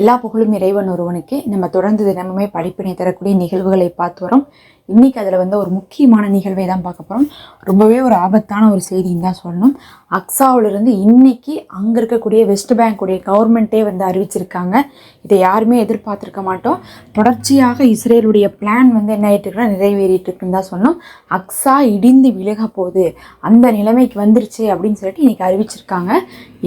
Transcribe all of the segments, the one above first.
எல்லா புகழும் இறைவன் ஒருவனுக்கு. நம்ம தொடர்ந்து தினமுமே படிப்பினை தரக்கூடிய நிகழ்வுகளை பார்த்து வரோம். இன்றைக்கி அதில் வந்து ஒரு முக்கியமான நிகழ்வை தான் பார்க்க போகிறோம் ரொம்பவே ஒரு ஆபத்தான ஒரு செய்தின்னு தான் சொல்லணும். அக்ஸாவிலிருந்து இன்னைக்கு அங்கே இருக்கக்கூடிய வெஸ்ட் பேங்க்குடைய கவர்மெண்ட்டே வந்து அறிவிச்சிருக்காங்க. இதை யாருமே எதிர்பார்த்துருக்க மாட்டோம். தொடர்ச்சியாக இஸ்ரேலுடைய பிளான் வந்து என்ன ஆயிட்டு நிறைவேறிட்டுருக்குன்னு நிறைவேறிட்டு இருக்குன்னு தான் சொன்னோம் அக்ஸா இடிந்து விலக போகுது. அந்த நிலைமைக்கு வந்துருச்சு அப்படின்னு சொல்லிட்டு இன்றைக்கி அறிவிச்சிருக்காங்க.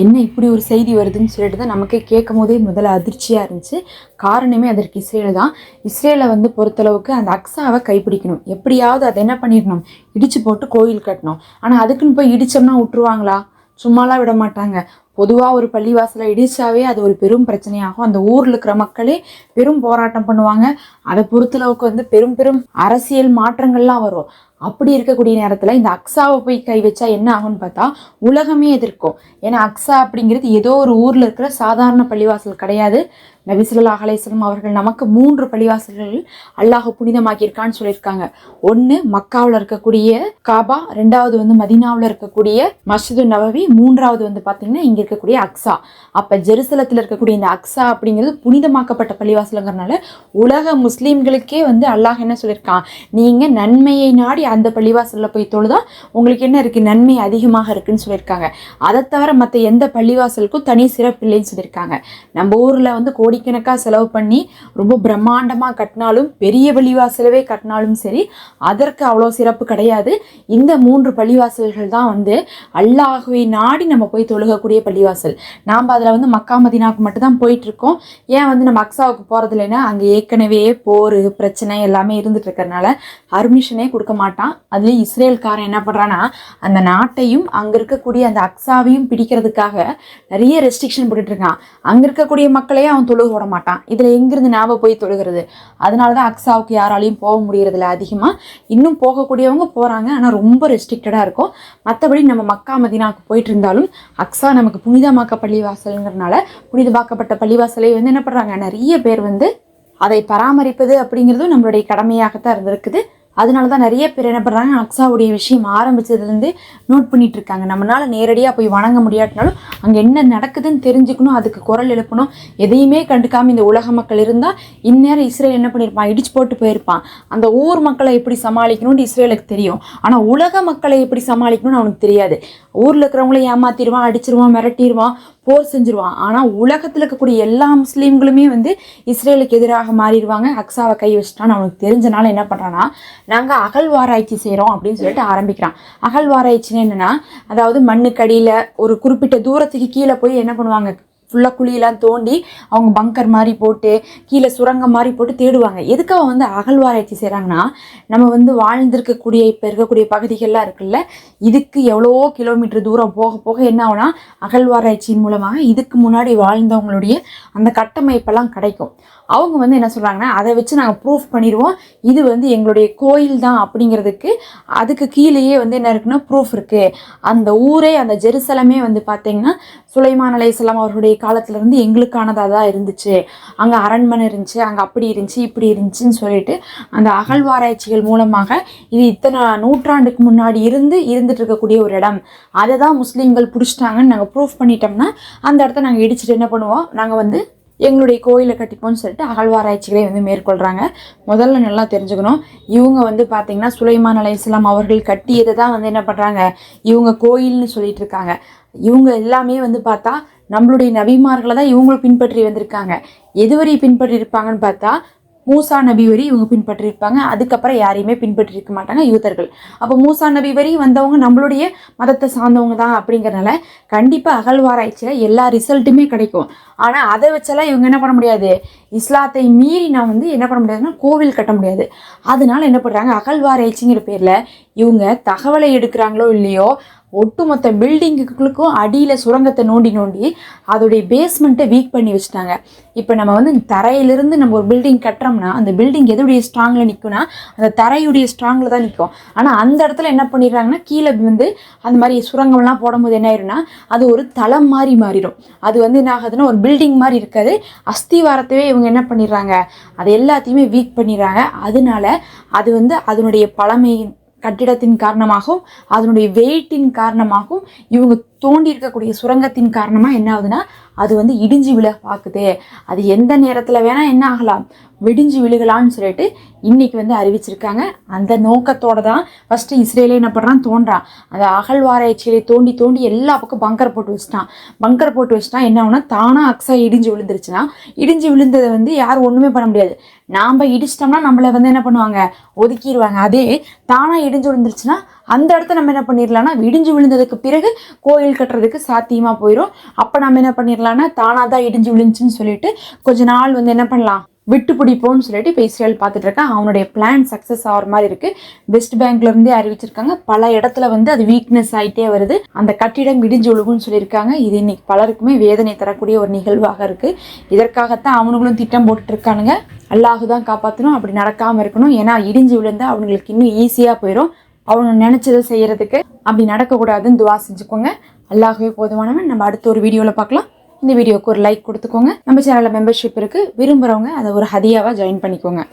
என்ன இப்படி ஒரு செய்தி வருதுன்னு சொல்லிட்டு தான் நமக்கே கேட்கும் போதே முதல்ல அதிர்ச்சியாக இருந்துச்சு. காரணமே அதற்கு இஸ்ரேல் தான். இஸ்ரேலை வந்து பொறுத்தளவுக்கு அந்த அக்ஸாவை கைப்பிடிக்கணும். எப்படியாவது அதை என்ன பண்ணிடணும்? இடிச்சு போட்டு கோயில் கட்டணும். ஆனால் அதுக்குன்னு போய் இடித்தோம்னா விட்டுருவாங்களா சும்மாலாம் விட மாட்டாங்க. பொதுவாக ஒரு பள்ளிவாசலை இடிச்சாவே அது ஒரு பெரும் பிரச்சனையாகும். அந்த ஊரில் இருக்கிற மக்களே பெரும் போராட்டம் பண்ணுவாங்க. அதை பொறுத்தளவுக்கு வந்து பெரும் பெரும் அரசியல் மாற்றங்கள்லாம் வரும். அப்படி இருக்கக்கூடிய நேரத்தில் இந்த அக்ஸாவை போய் கை வச்சா என்ன ஆகும்னு பார்த்தா உலகமே எதிர்க்கும். ஏன்னா அக்ஸா அப்படிங்கிறது ஏதோ ஒரு ஊரில் இருக்கிற சாதாரண பள்ளிவாசல் கிடையாது. நபிசுல்லா அலையம் அவர்கள் நமக்கு மூன்று பள்ளிவாசல்கள் அல்லாஹ் புனிதமாக்கியிருக்கான்னு சொல்லியிருக்காங்க. ஒன்று மக்காவில் இருக்கக்கூடிய காபா ரெண்டாவது வந்து மதீனாவில் இருக்கக்கூடிய மஸ்ஜிது நவவி மூன்றாவது வந்து பார்த்தீங்கன்னா இங்கே இருக்கக்கூடிய அக்ஸா. அப்போ ஜெருசலத்தில் இருக்கக்கூடிய இந்த அக்ஸா அப்படிங்கிறது புனிதமாக்கப்பட்ட பள்ளிவாசலுங்கிறனால உலக முஸ்லீம்களுக்கே வந்து அல்லாஹ் என்ன சொல்லியிருக்கான்? நீங்கள் நன்மையை நாடி அந்த பள்ளிவாசலில் போய் தொழுதா உங்களுக்கு என்ன இருக்குது நன்மை அதிகமாக இருக்குன்னு சொல்லியிருக்காங்க. அதை தவிர மற்ற எந்த பள்ளிவாசலுக்கும் தனி சிறப்பு இல்லைன்னு சொல்லியிருக்காங்க. நம்ம ஊரில் வந்து கோடிக்கணக்காக செலவு பண்ணி ரொம்ப பிரம்மாண்டமாக கட்டினாலும் பெரிய பள்ளிவாசலவே கட்டினாலும் சரி அதற்கு அவ்வளோ சிறப்பு கிடையாது. இந்த மூன்று பள்ளிவாசல்கள் தான் வந்து அல்லாஹுவை நாடி நம்ம போய் தொழுகக்கூடிய பள்ளிவாசல் நாம் அதில் வந்து மக்கா மதினாவுக்கு மட்டும் தான் போயிட்டு இருக்கோம் ஏன் வந்து நம்ம அக்ஸாவுக்கு போகிறது இல்லைன்னா அங்கே ஏற்கனவே போர் பிரச்சனை எல்லாமே இருந்துட்டு இருக்கறனால அர்மிஷனே கொடுக்க மாட்டான். அதுலேயும் இஸ்ரேல்காரன் என்ன பண்ணுறான்னா அந்த நாட்டையும் அங்கே இருக்கக்கூடிய அந்த அக்ஸாவையும் பிடிக்கிறதுக்காக நிறைய ரெஸ்ட்ரிக்ஷன் போட்டுட்டு இருக்கான். அங்கே இருக்கக்கூடிய மக்களையே அவன் தொழுக விட மாட்டான். இதில் எங்கிருந்து ஞாபகம் போய் தொழுகிறது? அதனால தான் அக்ஸாவுக்கு யாராலையும் போக முடியறதில்ல அதிகமாக இன்னும் போகக்கூடியவங்க போகிறாங்க ஆனால் ரொம்ப ரெஸ்ட்ரிக்டடாக இருக்கும். மற்றபடி நம்ம மக்கா மதினாவுக்கு போயிட்டு இருந்தாலும் அக்ஸா நமக்கு புனிதமாக்க பள்ளிவாசல்ங்கிறனால புனிதமாக்கப்பட்ட பள்ளிவாசலை வந்து என்ன பண்ணுறாங்க நிறைய பேர் வந்து அதை பராமரிப்பது அப்படிங்கிறதும் நம்மளுடைய கடமையாகத்தான் இருந்திருக்குது. அதனால தான் நிறைய பேர் என்ன பண்ணுறாங்க அக்ஸாவுடைய விஷயம் ஆரம்பிச்சதுலேருந்து நோட் பண்ணிட்டு இருக்காங்க நம்மளால் நேரடியாக போய் வணங்க முடியாட்டினாலும் அங்கே என்ன நடக்குதுன்னு தெரிஞ்சுக்கணும் அதுக்கு குரல் எழுப்பணும். எதையுமே கண்டுக்காமல் இந்த உலக மக்கள் இருந்தால் இந்நேரம் இஸ்ரேல் என்ன பண்ணியிருப்பான் இடிச்சு போட்டு போயிருப்பான். அந்த ஊர் மக்களை எப்படி சமாளிக்கணும்னு இஸ்ரேலுக்கு தெரியும். ஆனால் உலக மக்களை எப்படி சமாளிக்கணும்னு அவனுக்கு தெரியாது. ஊரில் இருக்கிறவங்கள ஏமாத்திடுவான் அடிச்சிருவான் மிரட்டிடுவான் போர் செஞ்சுருவான். ஆனால் உலகத்தில் இருக்கக்கூடிய எல்லா முஸ்லீம்களுமே வந்து இஸ்ரேலுக்கு எதிராக மாறிடுவாங்க அக்ஸாவை கை வச்சுட்டான்னு அவனுக்கு தெரிஞ்சனால என்ன பண்ணுறான்னா நாங்கள் அகழ்வாராய்ச்சி செய்கிறோம் அப்படின்னு சொல்லிட்டு ஆரம்பிக்கிறான். அகழ்வாராய்ச்சின்னு என்னென்னா அதாவது மண்ணுக்கடியில் ஒரு குறிப்பிட்ட தூரத்துக்கு கீழே போய் என்ன பண்ணுவாங்க? ஃபுல்லாக குழியெல்லாம் தோண்டி அவங்க பங்கர் மாதிரி போட்டு கீழே சுரங்கம் மாதிரி போட்டு தேடுவாங்க. எதுக்காக வந்து அகழ்வாராய்ச்சி செய்கிறாங்கன்னா நம்ம வந்து வாழ்ந்திருக்கக்கூடிய இப்போ இருக்கக்கூடிய பகுதிகள்லாம் இருக்குல்ல இதுக்கு எவ்வளோ கிலோமீட்டர் தூரம் போக போக என்ன ஆகுனா அகழ்வாராய்ச்சியின் மூலமாக இதுக்கு முன்னாடி வாழ்ந்தவங்களுடைய அந்த கட்டமைப்பெல்லாம் கிடைக்கும். அவங்க வந்து என்ன சொல்கிறாங்கன்னா அதை வச்சு நாங்கள் ப்ரூஃப் பண்ணிடுவோம். இது வந்து எங்களுடைய கோயில் தான் அப்படிங்கிறதுக்கு அதுக்கு கீழேயே வந்து என்ன இருக்குன்னா ப்ரூஃப் இருக்குது அந்த ஊரே அந்த ஜெருசலமே வந்து பார்த்தீங்கன்னா சுலைமான் அலையம் அவர்களுடைய காலத்துலேருந்து எங்களுக்கானதாக தான் இருந்துச்சு. அங்கே அரண்மனை இருந்துச்சு அங்கே அப்படி இருந்துச்சு இப்படி இருந்துச்சுன்னு சொல்லிட்டு அந்த அகழ்வாராய்ச்சிகள் மூலமாக இது இத்தனை நூற்றாண்டுக்கு முன்னாடி இருந்து இருந்துட்டு இருக்கக்கூடிய ஒரு இடம். அதை தான் முஸ்லீம்கள் பிடிச்சிட்டாங்கன்னு நாங்கள் ப்ரூஃப் பண்ணிட்டோம்னா அந்த இடத்த நாங்கள் இடிச்சிட்டு என்ன பண்ணுவோம்? நாங்கள் வந்து எங்களுடைய கோயிலை கட்டிப்போம்னு சொல்லிட்டு அகழ்வாராய்ச்சிகளை வந்து மேற்கொள்கிறாங்க முதல்ல நல்லா தெரிஞ்சுக்கணும். இவங்க வந்து பார்த்திங்கன்னா சுலைமான் அலை இஸ்லாம் அவர்கள் கட்டியதை தான் வந்து என்ன பண்ணுறாங்க இவங்க கோயில்னு சொல்லிட்டு இருக்காங்க. இவங்க எல்லாமே வந்து பார்த்தா நம்மளுடைய நபிமார்களை தான் இவங்களும் பின்பற்றி வந்திருக்காங்க. எதுவரை பின்பற்றி இருப்பாங்கன்னு பார்த்தா மூசா நபி வரி இவங்க பின்பற்றிருப்பாங்க அதுக்கப்புறம் யாரையுமே பின்பற்றிருக்க மாட்டாங்க யூதர்கள். அப்போ மூசா நபி வரி வந்தவங்க நம்மளுடைய மதத்தை சார்ந்தவங்க தான் அப்படிங்கிறனால கண்டிப்பாக அகழ்வாராய்ச்சியில் எல்லா ரிசல்ட்டுமே கிடைக்கும். ஆனால் அதை வச்செல்லாம் இவங்க என்ன பண்ண முடியாது? இஸ்லாத்தை மீறி நான் வந்து என்ன பண்ண முடியாதுன்னா கோவில் கட்ட முடியாது. அதனால என்ன பண்ணுறாங்க அகழ்வாராய்ச்சிங்கிற பேரில் இவங்க தகவலை எடுக்கிறாங்களோ இல்லையோ ஒட்டுமொத்த பில்டிங்குகளுக்கும் அடியில் சுரங்கத்தை நோண்டி நோண்டி அதோடைய பேஸ்மெண்ட்டை வீக் பண்ணி வச்சுட்டாங்க. இப்போ நம்ம வந்து தரையிலிருந்து நம்ம ஒரு பில்டிங் கட்டுறோம்னா அந்த பில்டிங் எதுடைய ஸ்ட்ராங்கில் நிற்கும்னா அந்த தரையுடைய ஸ்ட்ராங்கில் தான் நிற்கும் ஆனால் அந்த இடத்துல என்ன பண்ணிடுறாங்கன்னா கீழே வந்து அந்த மாதிரி சுரங்கம்லாம் போடும்போது என்ன ஆயிரும்னா அது ஒரு தளம் மாதிரி மாறிடும். அது வந்து என்ன ஆகுதுன்னா ஒரு பில்டிங் மாதிரி இருக்காது. அஸ்திவாரத்தவே இவங்க என்ன பண்ணிடுறாங்க அது எல்லாத்தையுமே வீக் பண்ணிடுறாங்க. அதனால அது வந்து அதனுடைய பழமை கட்டிடத்தின் காரணமாகவும் அதனுடைய வெயிட்டின் காரணமாகவும் இவங்க தோண்டி இருக்கக்கூடிய சுரங்கத்தின் காரணமாக என்ன ஆகுதுன்னா அது வந்து இடிஞ்சு விழ பார்க்குது. அது எந்த நேரத்தில் வேணால் என்ன ஆகலாம்? விடிஞ்சு விழுகலான்னு சொல்லிட்டு இன்றைக்கி வந்து அறிவிச்சிருக்காங்க. அந்த நோக்கத்தோட தான் ஃபஸ்ட்டு இஸ்ரேலே என்ன பண்ணுறான் தோன்றான். அந்த அகழ்வாராய்ச்சியிலே தோண்டி தோண்டி எல்லா பக்கம் பங்கர் போட்டு வச்சிட்டான். பங்கர் போட்டு வச்சிட்டா என்ன ஆகுனா தானாக அக்ஸா இடிஞ்சு விழுந்துருச்சுன்னா இடிஞ்சு விழுந்ததை வந்து யாரும் ஒன்றுமே பண்ண முடியாது. நாம் இடிச்சிட்டோம்னா நம்மளை வந்து என்ன பண்ணுவாங்க? ஒதுக்கிடுவாங்க அதே தானாக இடிஞ்சு விழுந்துருச்சுன்னா அந்த இடத்த நம்ம என்ன பண்ணிடலாம்னா இடிஞ்சு விழுந்ததுக்கு பிறகு கோயில் கட்டுறதுக்கு சாத்தியமாக போயிடும் அப்போ நம்ம என்ன பண்ணிடலாம்னா தானாக தான் இடிஞ்சு விழுந்துச்சுன்னு சொல்லிட்டு கொஞ்ச நாள் வந்து என்ன பண்ணலாம் விட்டு பிடிப்போம்னு சொல்லிட்டு இப்போ இஸ்ரேல் பார்த்துட்டு இருக்கான் அவனுடைய பிளான் சக்ஸஸ் ஆகிற மாதிரி இருக்குது வெஸ்ட் பேங்க்லேருந்தே அறிவிச்சிருக்காங்க. பல இடத்துல வந்து அது வீக்னஸ் ஆகிட்டே வருது. அந்த கட்டிடம் இடிஞ்சு விழுகும்னு சொல்லியிருக்காங்க. இது இன்னைக்கு பலருக்குமே வேதனை தரக்கூடிய ஒரு நிகழ்வாக இருக்குது இதற்காகத்தான் அவனுங்களும் திட்டம் போட்டுட்டு இருக்கானுங்க அல்லாஹு தான் காப்பாற்றணும் அப்படி நடக்காமல் இருக்கணும். ஏன்னா இடிஞ்சு விழுந்தால் அவங்களுக்கு இன்னும் ஈஸியாக போயிடும் அவங்க நினச்சதை செய்யறதுக்கு அப்படி நடக்கக்கூடாதுன்னு துவா செஞ்சுக்கோங்க. அல்லாஹே போதுமானவன். நம்ம அடுத்த ஒரு வீடியோவில் பார்க்கலாம். இந்த வீடியோக்கு ஒரு லைக் கொடுத்துக்கோங்க. நம்ம சேனலில் மெம்பர்ஷிப் இருக்குது விரும்புகிறவங்க அதை ஒரு ஹதியாவாக ஜாயின் பண்ணிக்கோங்க.